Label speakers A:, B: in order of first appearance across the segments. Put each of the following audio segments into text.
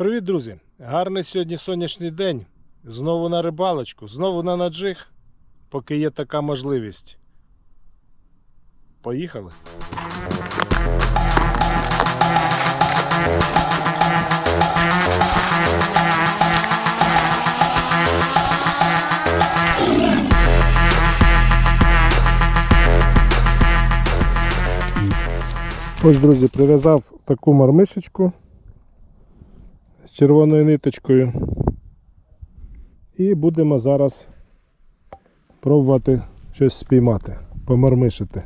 A: Привіт, друзі! Гарний сьогодні сонячний день. Знову на рибалочку, знову на наджиг, поки є така можливість. Поїхали. Ось, друзі, прив'язав таку мармишечку червоною ниточкою. І будемо зараз пробувати щось спіймати, помармишити.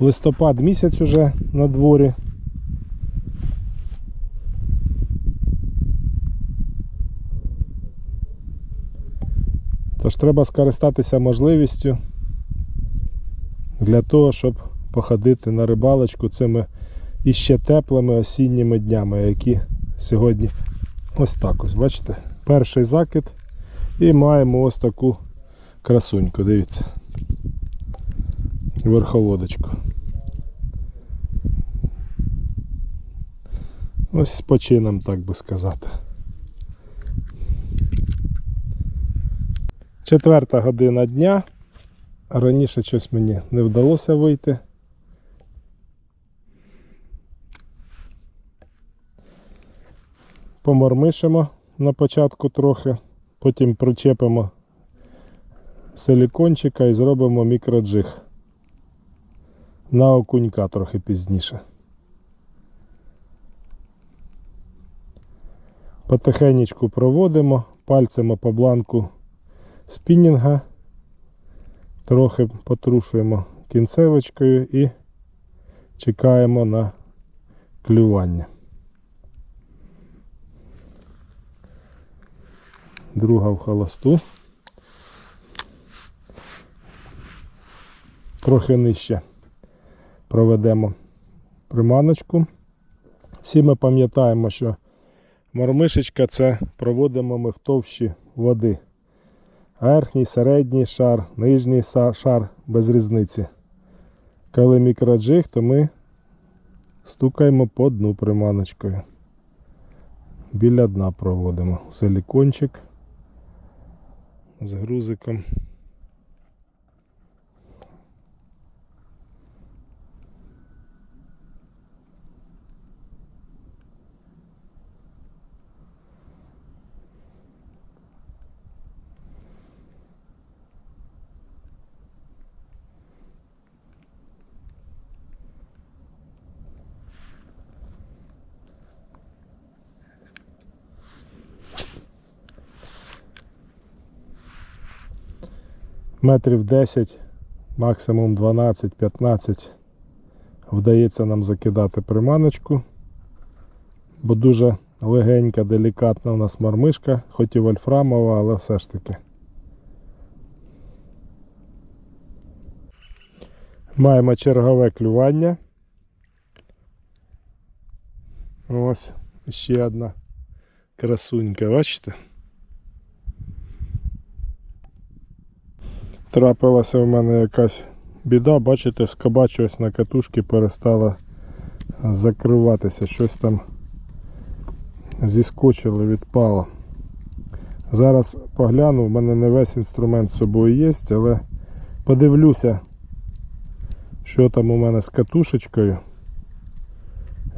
A: Листопад місяць уже на дворі. Тож треба скористатися можливістю для того, щоб походити на рибалочку цими іще теплими осінніми днями, які сьогодні ось так ось, бачите? Перший закид і маємо ось таку красуньку, дивіться. Верховодочку. Ось з почином, так би сказати. Четверта година дня. Раніше щось мені не вдалося вийти. Помормишимо на початку трохи, потім причепимо силікончика і зробимо мікроджиг. На окунька трохи пізніше. Потихенечку проводимо пальцями по бланку спінінга, трохи потрушуємо кінцевочкою і чекаємо на клювання. Друга в холосту. Трохи нижче проведемо приманочку. Всі ми пам'ятаємо, що мормишечка це проводимо ми в товщі води. Верхній, середній шар, нижній шар без різниці. Коли мікроджиг, то ми стукаємо по дну приманочкою. Біля дна проводимо силікончик з грузиком. Метрів 10, максимум 12-15 вдається нам закидати приманочку, бо дуже легенька, делікатна у нас мармишка, хоч і вольфрамова, але все ж таки. Маємо чергове клювання. Ось ще одна красунька, бачите? Трапилася в мене якась біда, бачите, скобач ось на катушки перестала закриватися, щось там зіскочило, відпало. Зараз погляну, в мене не весь інструмент з собою є, але подивлюся, що там у мене з катушечкою.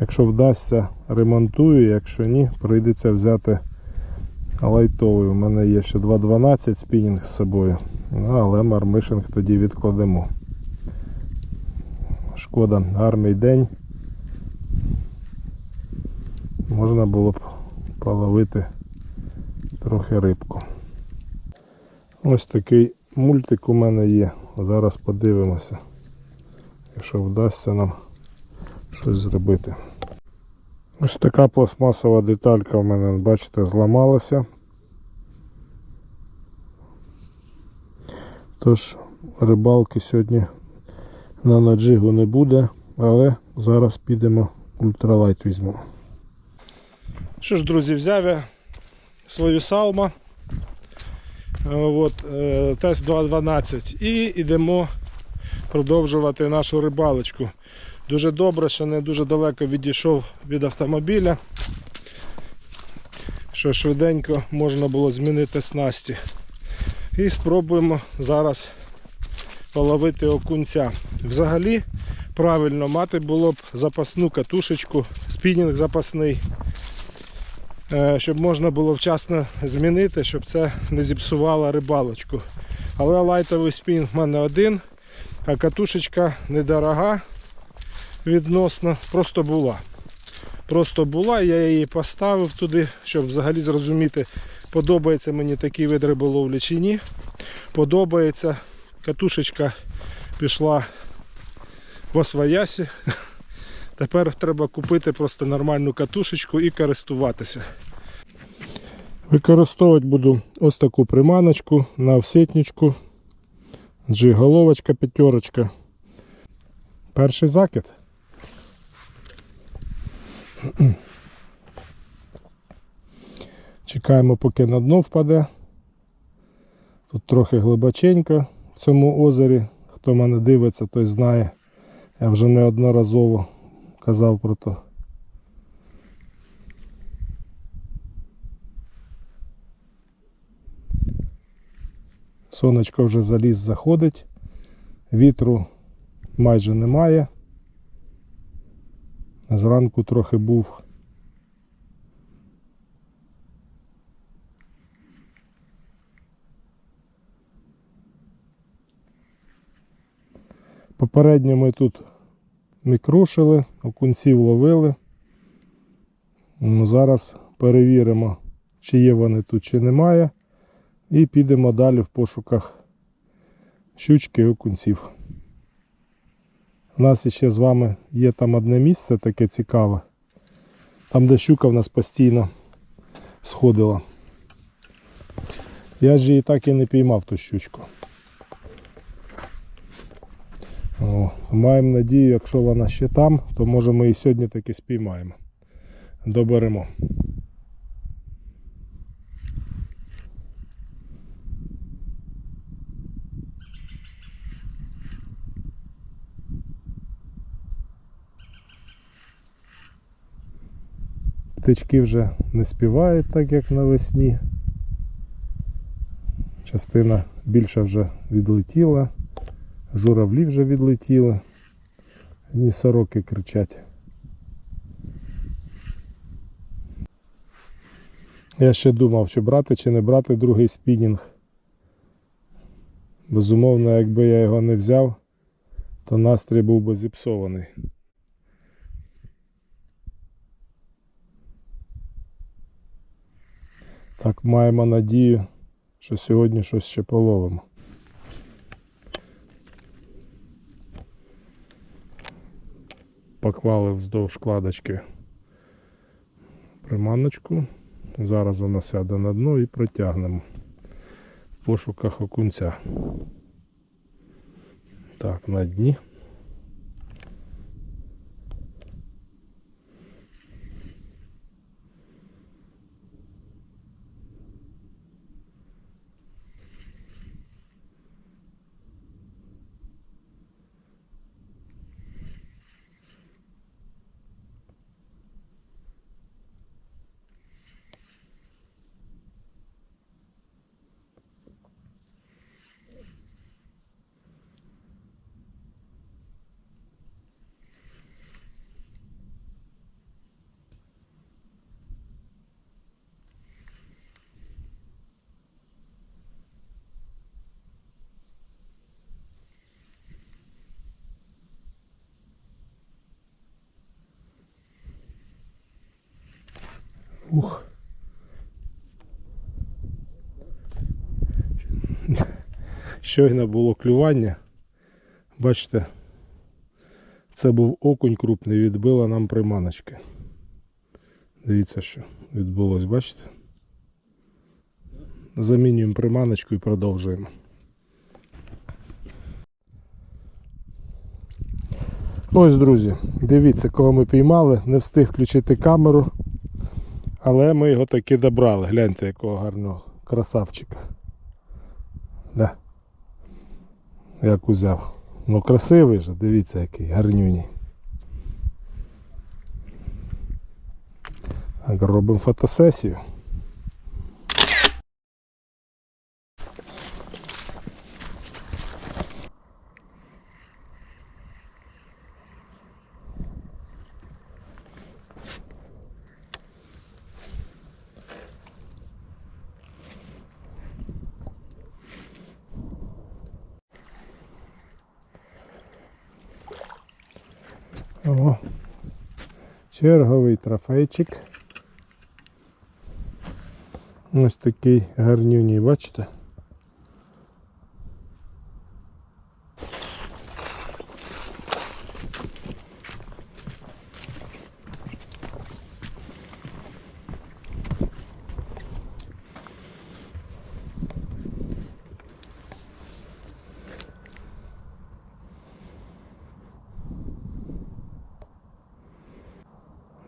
A: Якщо вдасться, ремонтую, якщо ні, прийдеться взяти лайтовий. У мене є ще 2.12 спінінг з собою. Ну, але мармишинг тоді відкладемо. Шкода, гарний день. Можна було б половити трохи рибку. Ось такий мультик у мене є. Зараз подивимося, якщо вдасться нам щось зробити. Ось така пластмасова деталька в мене, бачите, зламалася. Тож рибалки сьогодні на наджигу не буде, але зараз підемо ультралайт візьмемо. Що ж, друзі, взяв я свою салма. Е, е, тест 2.12 і йдемо продовжувати нашу рибалочку. Дуже добре, що не дуже далеко відійшов від автомобіля. Що швиденько можна було змінити снасті. І спробуємо зараз половити окунця. Взагалі, правильно мати було б запасну катушечку, спінінг запасний, е, щоб можна було вчасно змінити, щоб це не зіпсувало рибалочку. Але лайтовий спінінг в мене один, а катушечка недорога відносно, просто була. Просто була, я її поставив туди, щоб взагалі зрозуміти, подобається мені такий вид риболовлі чи ні. Подобається. Катушечка пішла в освоясі. Тепер треба купити просто нормальну катушечку і користуватися. Використовувати буду ось таку приманочку на овсетничку. Джиголовочка п'ятерочка. Перший закид. Чекаємо, поки на дно впаде. Тут трохи глибоченько в цьому озері. Хто мене дивиться, той знає. Я вже неодноразово казав про то. Сонечко вже заліз заходить, вітру майже немає. Зранку трохи був. Попередньо ми тут мікрушили, окунців ловили. Зараз перевіримо, чи є вони тут, чи немає. І підемо далі в пошуках щучки і окунців. У нас ще з вами є там одне місце таке цікаве. Там, де щука в нас постійно сходила. Я ж її так і не піймав ту щучку. О, маємо надію, якщо вона ще там, то може ми і сьогодні таки спіймаємо. Доберемо. Птички вже не співають так, як навесні. Частина більша вже відлетіла, журавлі вже відлетіли, одні сороки кричать. Я ще думав, чи брати чи не брати другий спінінг. Безумовно, якби я його не взяв, то настрій був би зіпсований. Так, маємо надію, що сьогодні щось ще половимо. Поклали вздовж кладочки приманочку. Зараз вона сяде на дно і протягнемо в пошуках окунця. Так, на дні. Ух. Щойно було клювання. Бачите, це був окунь крупний, відбила нам приманочки. Дивіться, що відбулось, бачите? Замінюємо приманочку і продовжуємо. Ось, друзі, дивіться, кого ми піймали, не встиг включити камеру, але ми його таки добрали. Гляньте, якого гарного красавчика. Да. Як узяв. Ну красивий же, дивіться який, гарнюній. Так, робимо фотосесію. Черговий трофейчик. Ось такий гарнюній, бачите?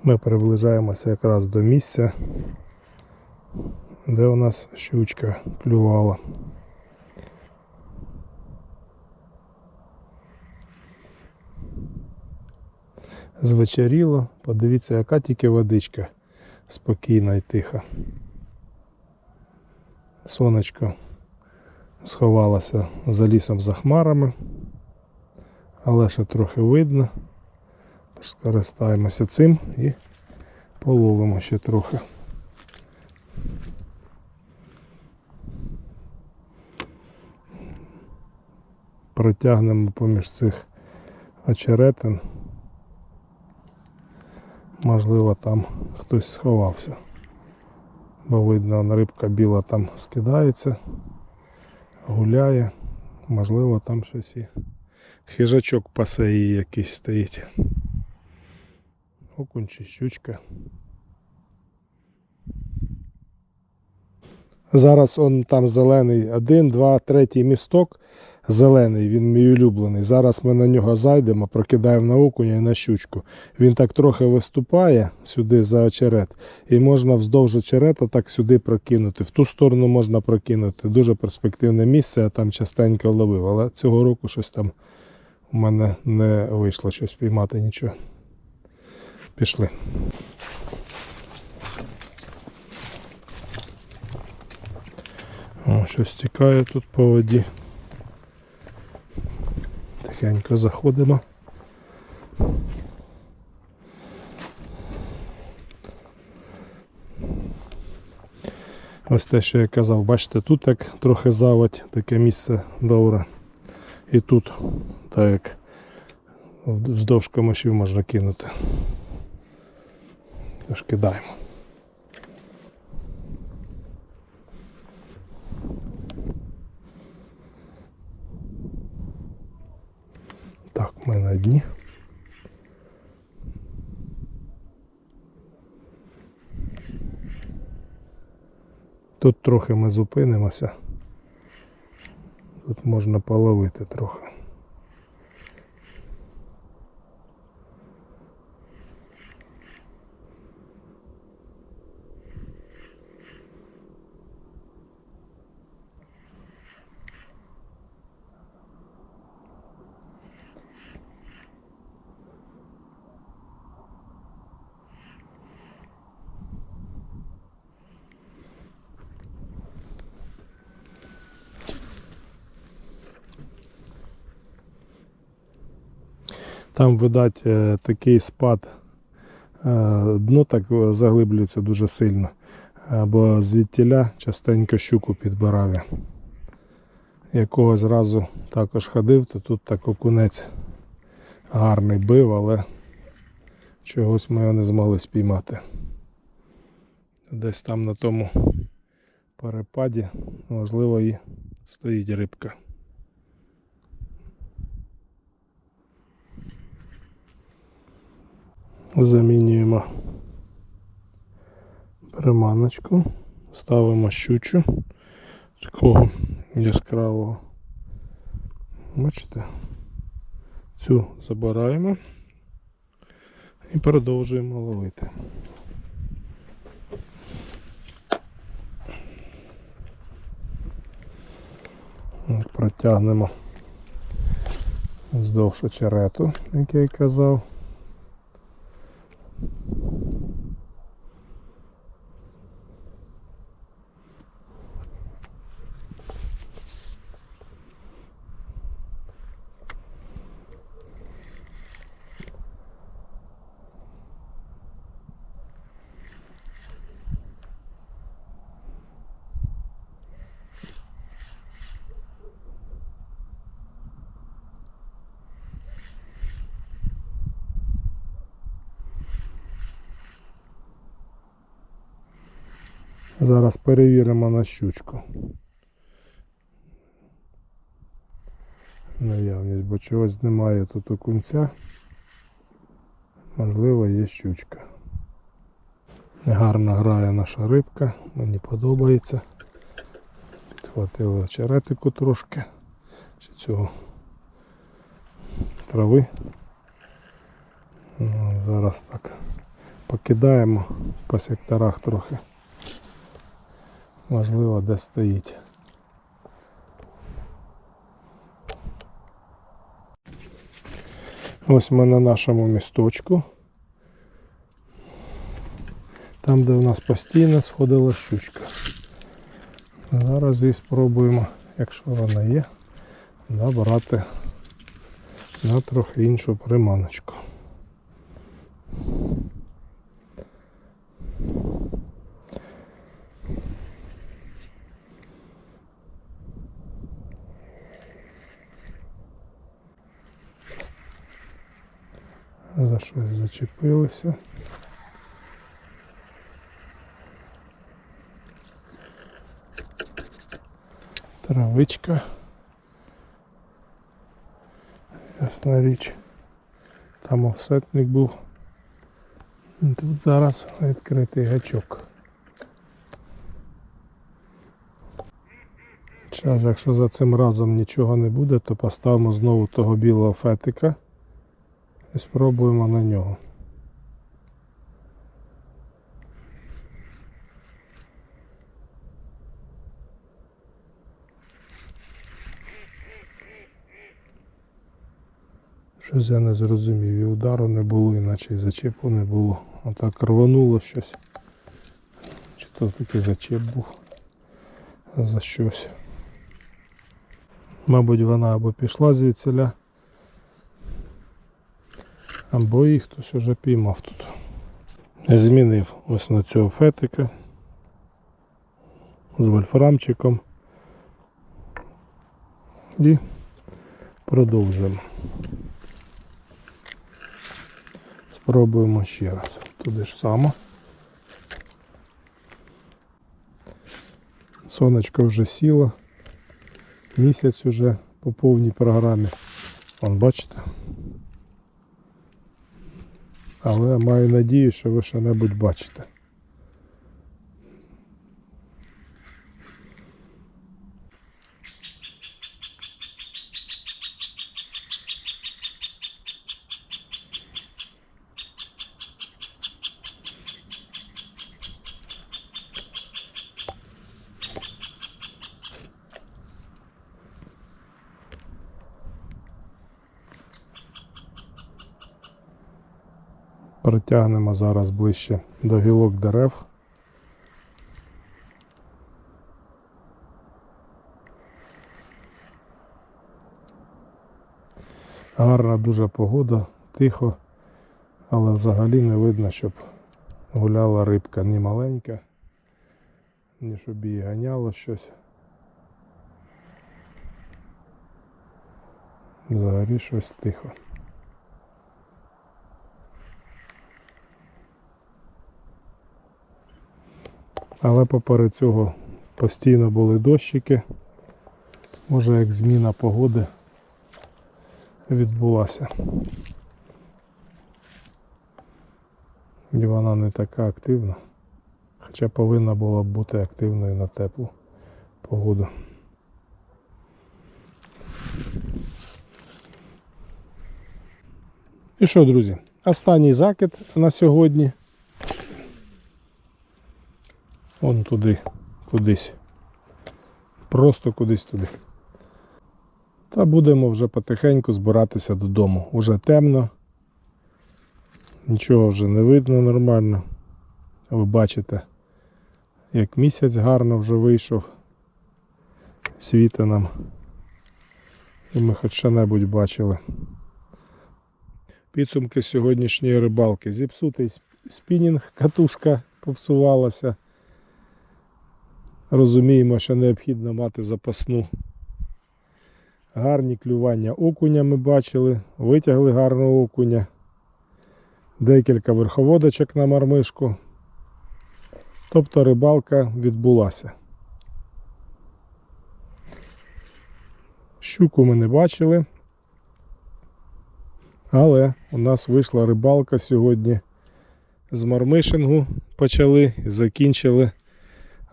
A: Ми приближаємося якраз до місця, де у нас щучка клювала. Звечеріло, подивіться, яка тільки водичка спокійна і тиха. Сонечко сховалося за лісом за хмарами, але ще трохи видно. Скористаємося цим і половимо ще трохи. Протягнемо поміж цих очеретин. Можливо, там хтось сховався. Бо видно, рибка біла там скидається, гуляє. Можливо, там щось і хижачок пасе її якийсь стоїть. Окунь чи щучка. Зараз он там зелений один, два, третій місток зелений, він мій улюблений. Зараз ми на нього зайдемо, прокидаємо на окуня і на щучку. Він так трохи виступає сюди за очерет, і можна вздовж очерета так сюди прокинути. В ту сторону можна прокинути. Дуже перспективне місце, я там частенько ловив, але цього року щось там у мене не вийшло щось піймати нічого. Пішли. О, щось тікає тут по воді. Тихенько заходимо. Ось те, що я казав, бачите, тут як трохи заводь, таке місце добре. І тут, так як вздовж камашів можна кинути. Тож кидаємо. Так, ми на дні. Тут трохи ми зупинимося. Тут можна половити трохи. Там, видать, е, такий спад, е, дно так заглиблюється дуже сильно. Бо звідтіля частенько щуку підбирав я. Якого зразу також ходив, то тут так окунець гарний бив, але чогось ми його не змогли спіймати. Десь там на тому перепаді, можливо, і стоїть рибка. Замінюємо приманочку, ставимо щучу такого яскравого. Бачите? Цю забираємо і продовжуємо ловити. Протягнемо вздовж очерету, як я й казав. Зараз перевіримо на щучку. Наявність, бо чогось немає тут окунця. Можливо, є щучка. Гарно грає наша рибка, мені подобається. Підхватили очеретику трошки. Чи цього трави. Ну, Зараз так покидаємо по секторах трохи. Можливо, де стоїть. Ось ми на нашому місточку. Там, де у нас постійно сходила щучка. Зараз її спробуємо, якщо вона є, набрати на трохи іншу приманочку. За щось зачепилися. Травичка. Ясна річ. Там офсетник був. Тут зараз відкритий гачок. Зараз, якщо за цим разом нічого не буде, то поставимо знову того білого фетика і спробуємо на нього. Щось я не зрозумів. І удару не було, іначе і зачепу не було. Отак рвануло щось. Чи то такий зачеп був за щось. Мабуть, вона або пішла звідсіля, або їх хтось уже піймав тут. Змінив ось на цього фетика з вольфрамчиком. І продовжуємо. Спробуємо ще раз. Туди ж само. Сонечко вже сіло. Місяць уже по повній програмі. Вон бачите. Але маю надію, що ви що-небудь бачите. Притягнемо зараз ближче до гілок дерев. Гарна дуже погода, тихо, але взагалі не видно, щоб гуляла рибка ні маленька, ні щоб її ганяло щось. Взагалі щось тихо. Але поперед цього постійно були дощики. Може як зміна погоди відбулася. І вона не така активна. Хоча повинна була б бути активною на теплу погоду. І що, друзі? Останній закид на сьогодні. Вон туди, кудись. Просто кудись туди. Та будемо вже потихеньку збиратися додому. Уже темно. Нічого вже не видно нормально. Ви бачите, як місяць гарно вже вийшов. Світа нам. І ми хоч що-небудь бачили. Підсумки сьогоднішньої рибалки. Зіпсутий спінінг, катушка попсувалася. Розуміємо, що необхідно мати запасну. Гарні клювання окуня ми бачили, витягли гарного окуня. Декілька верховодочок на мармишку. Тобто рибалка відбулася. Щуку ми не бачили. Але у нас вийшла рибалка сьогодні з мармишингу почали і закінчили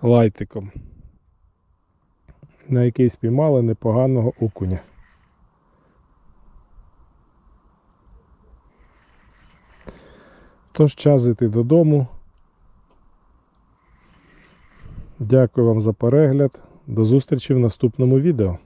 A: лайтиком, на який спіймали непоганого окуня. Тож час іти додому. Дякую вам за перегляд. До зустрічі в наступному відео.